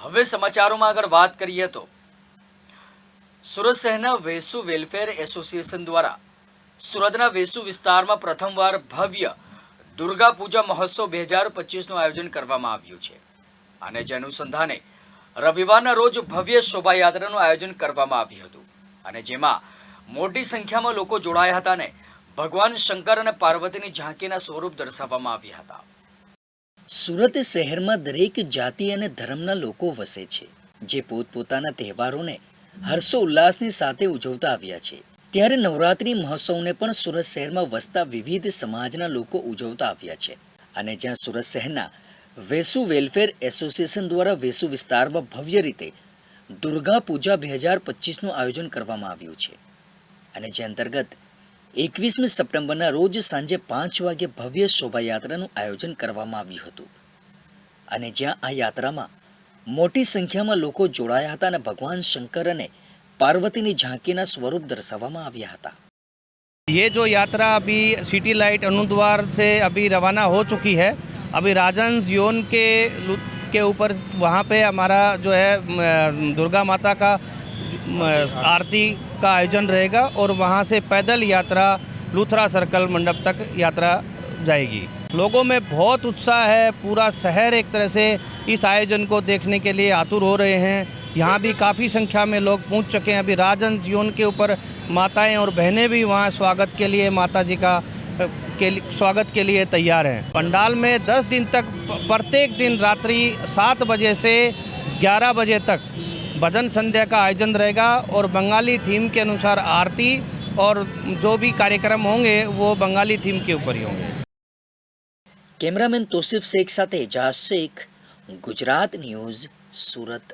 હવે સમાચારોમાં આગળ વાત કરીએ તો સુરત શહેરના વેસુ વેલફેર એસોસિએશન દ્વારા સુરતના વેસુ વિસ્તારમાં પ્રથમવાર ભવ્ય દુર્ગા પૂજા મહોત્સવ બે હજાર પચીસનું આયોજન કરવામાં આવ્યું છે. અને જે અનુસંધાને રવિવારના રોજ ભવ્ય શોભાયાત્રાનું આયોજન કરવામાં આવ્યું હતું. અને જેમાં મોટી સંખ્યામાં લોકો જોડાયા હતા અને ભગવાન શંકર અને પાર્વતીની ઝાંકીના સ્વરૂપ દર્શાવવામાં આવ્યા હતા. સુરત શહેરમાં દરેક જાતિ અને ધર્મના લોકો વસે છે, જે પોતપોતાના તહેવારોને હર્ષો ઉલ્લાસની સાથે ઉજવતા આવ્યા છે. ત્યારે નવરાત્રી મહોત્સવને પણ સુરત શહેરમાં વસતા વિવિધ સમાજના લોકો ઉજવતા આવ્યા છે અને જ્યાં સુરત શહેરના વેસુ વેલફેર એસોસિએશન દ્વારા વેસુ વિસ્તારમાં ભવ્ય રીતે દુર્ગા પૂજા બે હજાર પચીસનું આયોજન કરવામાં આવ્યું છે. અને જે અંતર્ગત એકવીસમી સપ્ટેમ્બરના રોજ સાંજે પાંચ વાગે ભવ્ય શોભાયાત્રાનું આયોજન કરવામાં આવ્યું હતું અને જ્યાં આ યાત્રામાં મોટી સંખ્યામાં લોકો જોડાયા હતા અને ભગવાન શંકર અને પાર્વતીની ઝાંકીના સ્વરૂપ દર્શાવવામાં આવ્યા હતા ये जो यात्रा अभी सिटी लाइट अनुद्वार से अभी रवाना हो चुकी है अभी राजंस योन के लु- के ऊपर वहाँ पे हमारा जो है म, दुर्गा माता का म, आरती का आयोजन रहेगा और वहाँ से पैदल यात्रा, लूथरा सर्कल मंडप तक यात्रा जाएगी। लोगों में बहुत उत्साह है, पूरा शहर एक तरह से इस आयोजन को देखने के लिए आतुर हो रहे हैं। यहाँ भी काफ़ी संख्या में लोग पहुँच चुके हैं। अभी राजन जीवन के ऊपर माताएँ और बहनें भी वहाँ स्वागत के लिए, माता जी का के स्वागत के लिए तैयार हैं। पंडाल में 10 दिन तक प्रत्येक दिन रात्रि सात बजे से 11 बजे तक भजन संध्या का आयोजन रहेगा और बंगाली थीम के अनुसार आरती और जो भी कार्यक्रम होंगे वो बंगाली थीम के ऊपर ही होंगे કેમેરામેન તોસિફ શેખ સાથે એજાઝ શેખ ગુજરાત ન્યૂઝ સુરત